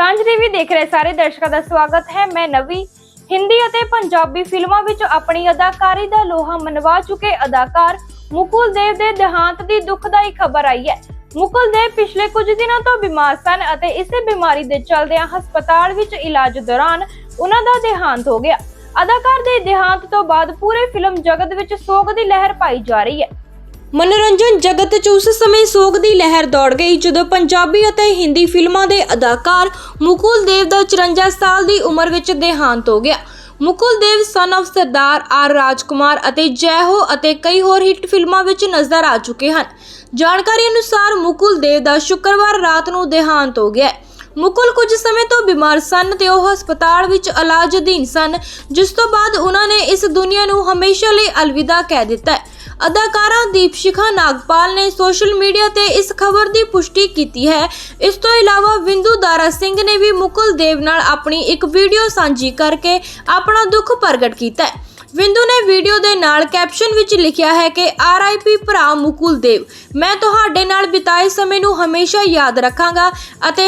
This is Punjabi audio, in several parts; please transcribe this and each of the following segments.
ਸਾਂਝ ਟੀਵੀ ਦੇਖ ਰਹੇ ਸਾਰੇ ਦਰਸ਼ਕਾਂ ਦਾ ਸਵਾਗਤ ਹੈ। ਮੈਂ ਨਵੀ, ਹਿੰਦੀ ਅਤੇ ਪੰਜਾਬੀ ਫਿਲਮਾਂ ਵਿੱਚ ਆਪਣੀ ਅਦਾਕਾਰੀ ਦਾ ਲੋਹਾ ਮਨਵਾ ਚੁੱਕੇ ਅਦਾਕਾਰ ਮੁਕੁਲ ਦੇਵ ਦੇ ਦੇਹਾਂਤ ਦੀ ਦੁਖਦਾਈ ਖਬਰ ਆਈ ਹੈ। ਮੁਕੁਲ ਦੇਵ ਪਿਛਲੇ ਕੁਝ ਦਿਨਾਂ ਤੋਂ ਬਿਮਾਰ ਸਨ ਅਤੇ ਇਸੇ ਬਿਮਾਰੀ ਦੇ ਚਲਦਿਆਂ ਹਸਪਤਾਲ ਵਿੱਚ ਇਲਾਜ ਦੌਰਾਨ ਉਹਨਾਂ ਦਾ ਦੇਹਾਂਤ ਹੋ ਗਿਆ। ਅਦਾਕਾਰ ਦੇ ਦੇਹਾਂਤ ਤੋਂ ਬਾਅਦ ਪੂਰੇ ਫਿਲਮ ਜਗਤ ਵਿੱਚ ਸੋਗ ਦੀ ਲਹਿਰ ਪਾਈ ਜਾ ਰਹੀ ਹੈ। ਮਨੋਰੰਜਨ ਜਗਤ 'ਚ ਉਸ ਸਮੇਂ ਸੋਗ ਦੀ ਲਹਿਰ ਦੌੜ ਗਈ ਜਦੋਂ ਪੰਜਾਬੀ ਅਤੇ ਹਿੰਦੀ ਫਿਲਮਾਂ ਦੇ ਅਦਾਕਾਰ ਮੁਕੁਲ ਦੇਵ ਦਾ 54 ਸਾਲ ਦੀ ਉਮਰ ਵਿੱਚ ਦੇਹਾਂਤ ਹੋ ਗਿਆ। Mukul Dev son of Sardar R Rajkumar ਅਤੇ ਜੈ ਹੋ ਅਤੇ ਕਈ ਹੋਰ ਹਿੱਟ ਫਿਲਮਾਂ ਵਿੱਚ ਨਜ਼ਰ ਆ ਚੁੱਕੇ ਹਨ। ਜਾਣਕਾਰੀ ਅਨੁਸਾਰ ਮੁਕੁਲ ਦੇਵ ਦਾ ਸ਼ੁੱਕਰਵਾਰ ਰਾਤ ਨੂੰ ਦੇਹਾਂਤ ਹੋ ਗਿਆ ਮੁਕੁਲ ਕੁਝ ਸਮੇਂ ਤੋਂ ਬਿਮਾਰ ਸਨ ਤੇ ਉਹ ਹਸਪਤਾਲ ਵਿੱਚ ਇਲਾਜ ਅਧੀਨ ਸਨ, ਜਿਸ ਤੋਂ ਬਾਅਦ ਉਹਨਾਂ ਨੇ ਇਸ ਦੁਨੀਆ ਨੂੰ ਹਮੇਸ਼ਾ ਲਈ ਅਲਵਿਦਾ ਕਹਿ ਦਿੱਤਾ ਹੈ। ਅਦਾਕਾਰਾ ਦੀਪਸ਼ਿਖਾ ਨਾਗਪਾਲ ਨੇ ਸੋਸ਼ਲ ਮੀਡੀਆ ਤੇ ਇਸ ਖਬਰ ਦੀ ਪੁਸ਼ਟੀ ਕੀਤੀ ਹੈ। ਇਸ ਤੋਂ ਇਲਾਵਾ ਵਿੰਦੂ ਦਾਰਾ ਸਿੰਘ ਨੇ ਵੀ ਮੁਕੁਲ ਦੇਵ ਨਾਲ ਆਪਣੀ ਇੱਕ ਵੀਡੀਓ ਸਾਂਝੀ ਕਰਕੇ ਆਪਣਾ ਦੁੱਖ ਪ੍ਰਗਟ ਕੀਤਾ ਹੈ। ਵਿੰਦੂ ਨੇ ਵੀਡੀਓ ਦੇ ਨਾਲ ਕੈਪਸ਼ਨ ਵਿੱਚ ਲਿਖਿਆ ਹੈ ਕਿ ਆਰਆਈਪੀ ਭਰਾ ਮੁਕੁਲ ਦੇਵ। ਮੈਂ ਤੁਹਾਡੇ ਨਾਲ ਬਿਤਾਏ ਸਮੇਂ ਨੂੰ ਹਮੇਸ਼ਾ ਯਾਦ ਰੱਖਾਂਗਾ ਅਤੇ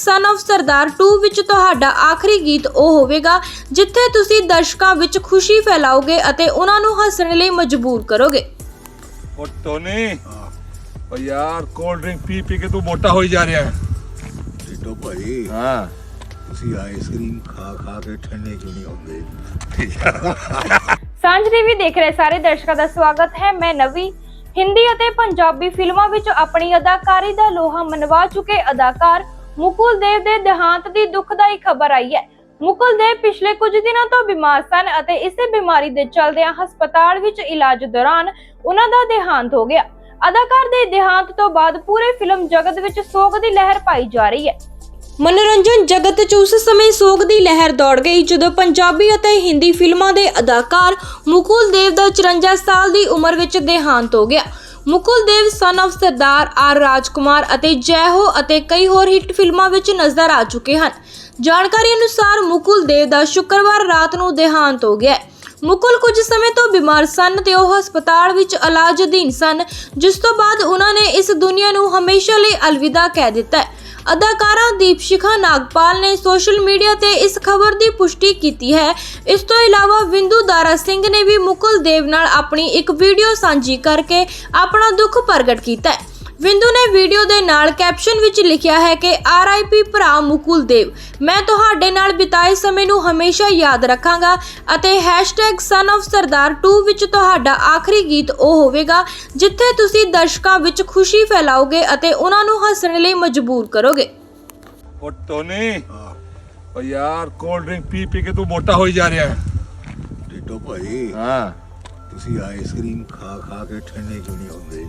#son of ਸਰਦਾਰ 2 ਵਿੱਚ ਤੁਹਾਡਾ ਆਖਰੀ ਗੀਤ ਉਹ ਹੋਵੇਗਾ ਜਿੱਥੇ ਤੁਸੀਂ ਦਰਸ਼ਕਾਂ ਵਿੱਚ ਖੁਸ਼ੀ ਫੈਲਾਓਗੇ ਅਤੇ ਉਹਨਾਂ ਨੂੰ ਹੱਸਣ ਲਈ ਮਜਬੂਰ ਕਰੋਗੇ। ਉਹ ਟੋਨੀ ਉਹ ਯਾਰ ਕੋਲਡ ਡਰਿੰਕ ਪੀ ਪੀ ਕੇ ਤੂੰ ਮੋਟਾ ਹੋਈ ਜਾ ਰਿਹਾ ਹੈ। ਟਿੱਟੋ ਭਾਈ। ਹਾਂ। ਤੁਸੀਂ ਆਈਸਕ੍ਰੀਮ ਖਾ ਖਾ ਕੇ ਠੰਡੇ ਕਿਉਂ ਨਹੀਂ ਹੁੰਦੇ ਸਾਂਝ ਟੀਵੀ ਦੇਖ ਰਹੇ ਸਾਰੇ ਦਰਸ਼ਕਾਂ ਦਾ ਸਵਾਗਤ ਹੈ। ਮੈਂ ਨਵੀ। ਹਿੰਦੀ ਅਤੇ ਪੰਜਾਬੀ ਫਿਲਮਾਂ ਵਿੱਚ ਆਪਣੀ ਅਦਾਕਾਰੀ ਦਾ ਲੋਹਾ ਮਨਵਾ ਚੁੱਕੇ ਅਦਾਕਾਰ ਮੁਕੁਲ ਦੇਵ ਦੇ ਦੇਹਾਂਤ ਦੀ ਦੁਖਦਾਈ ਖਬਰ ਆਈ ਹੈ। ਮੁਕੁਲ ਦੇਵ ਪਿਛਲੇ ਕੁਝ ਦਿਨਾਂ ਤੋਂ ਬਿਮਾਰ ਸਨ ਅਤੇ ਇਸੇ ਬਿਮਾਰੀ ਦੇ ਚਲਦਿਆਂ ਹਸਪਤਾਲ ਵਿੱਚ ਇਲਾਜ ਦੌਰਾਨ ਉਹਨਾਂ ਦਾ ਦੇਹਾਂਤ ਹੋ ਗਿਆ। ਅਦਾਕਾਰ ਦੇ ਦੇਹਾਂਤ ਤੋਂ ਬਾਅਦ ਪੂਰੇ ਫਿਲਮ ਜਗਤ ਵਿੱਚ ਸੋਗ ਦੀ ਲਹਿਰ ਪਾਈ ਜਾ ਰਹੀ ਹੈ। ਮਨੋਰੰਜਨ ਜਗਤ 'ਚ ਉਸ ਸਮੇਂ ਸੋਗ ਦੀ ਲਹਿਰ ਦੌੜ ਗਈ ਜਦੋਂ ਪੰਜਾਬੀ ਅਤੇ ਹਿੰਦੀ ਫਿਲਮਾਂ ਦੇ ਅਦਾਕਾਰ ਮੁਕੁਲ ਦੇਵ ਦਾ 54 ਸਾਲ ਦੀ ਉਮਰ ਵਿੱਚ ਦੇਹਾਂਤ ਹੋ ਗਿਆ। Mukul Dev son of Sardar R Rajkumar ਅਤੇ ਜੈ ਹੋ ਅਤੇ ਕਈ ਹੋਰ ਹਿੱਟ ਫਿਲਮਾਂ ਵਿੱਚ ਨਜ਼ਰ ਆ ਚੁੱਕੇ ਹਨ। ਜਾਣਕਾਰੀ ਅਨੁਸਾਰ ਮੁਕੁਲ ਦੇਵ ਦਾ ਸ਼ੁੱਕਰਵਾਰ ਰਾਤ ਨੂੰ ਦੇਹਾਂਤ ਹੋ ਗਿਆ ਮੁਕੁਲ ਕੁਝ ਸਮੇਂ ਤੋਂ ਬਿਮਾਰ ਸਨ ਤੇ ਉਹ ਹਸਪਤਾਲ ਵਿੱਚ ਇਲਾਜ ਅਧੀਨ ਸਨ, ਜਿਸ ਤੋਂ ਬਾਅਦ ਉਹਨਾਂ ਨੇ ਇਸ ਦੁਨੀਆ ਨੂੰ ਹਮੇਸ਼ਾ ਲਈ ਅਲਵਿਦਾ ਕਹਿ ਦਿੱਤਾ ਅਦਾਕਾਰਾ ਦੀਪਸ਼ਿਖਾ ਨਾਗਪਾਲ ਨੇ ਸੋਸ਼ਲ ਮੀਡੀਆ ਤੇ ਇਸ ਖਬਰ ਦੀ ਪੁਸ਼ਟੀ ਕੀਤੀ ਹੈ। ਇਸ ਤੋਂ ਇਲਾਵਾ ਵਿੰਦੂ ਦਾਰਾ ਸਿੰਘ ਨੇ ਵੀ ਮੁਕੁਲ ਦੇਵ ਨਾਲ ਆਪਣੀ ਇੱਕ ਵੀਡੀਓ ਸਾਂਝੀ ਕਰਕੇ ਆਪਣਾ ਦੁੱਖ ਪ੍ਰਗਟ ਕੀਤਾ ਹੈ। ਵਿੰਦੂ ਨੇ ਵੀਡੀਓ ਦੇ ਨਾਲ ਕੈਪਸ਼ਨ ਵਿੱਚ ਲਿਖਿਆ ਹੈ ਕਿ ਆਰਆਈਪੀ ਭਰਾ ਮੁਕੁਲ ਦੇਵ। ਮੈਂ ਤੁਹਾਡੇ ਨਾਲ ਬਿਤਾਏ ਸਮੇਂ ਨੂੰ ਹਮੇਸ਼ਾ ਯਾਦ ਰੱਖਾਂਗਾ ਅਤੇ #son of ਸਰਦਾਰ 2 ਵਿੱਚ ਤੁਹਾਡਾ ਆਖਰੀ ਗੀਤ ਉਹ ਹੋਵੇਗਾ ਜਿੱਥੇ ਤੁਸੀਂ ਦਰਸ਼ਕਾਂ ਵਿੱਚ ਖੁਸ਼ੀ ਫੈਲਾਓਗੇ ਅਤੇ ਉਹਨਾਂ ਨੂੰ ਹੱਸਣ ਲਈ ਮਜਬੂਰ ਕਰੋਗੇ। ਉਹ ਟੋਨੀ ਉਹ ਯਾਰ ਕੋਲਡ ਡਰਿੰਕ ਪੀ ਪੀ ਕੇ ਤੂੰ ਮੋਟਾ ਹੋਈ ਜਾ ਰਿਹਾ। ਹੈ ਟਿੱਟੋ ਭਾਈ। ਹਾਂ। ਤੁਸੀਂ ਆਈਸਕ੍ਰੀਮ ਖਾ ਖਾ ਕੇ ਠੰਡੇ ਕਿਉਂ ਨਹੀਂ ਹੁੰਦੇ?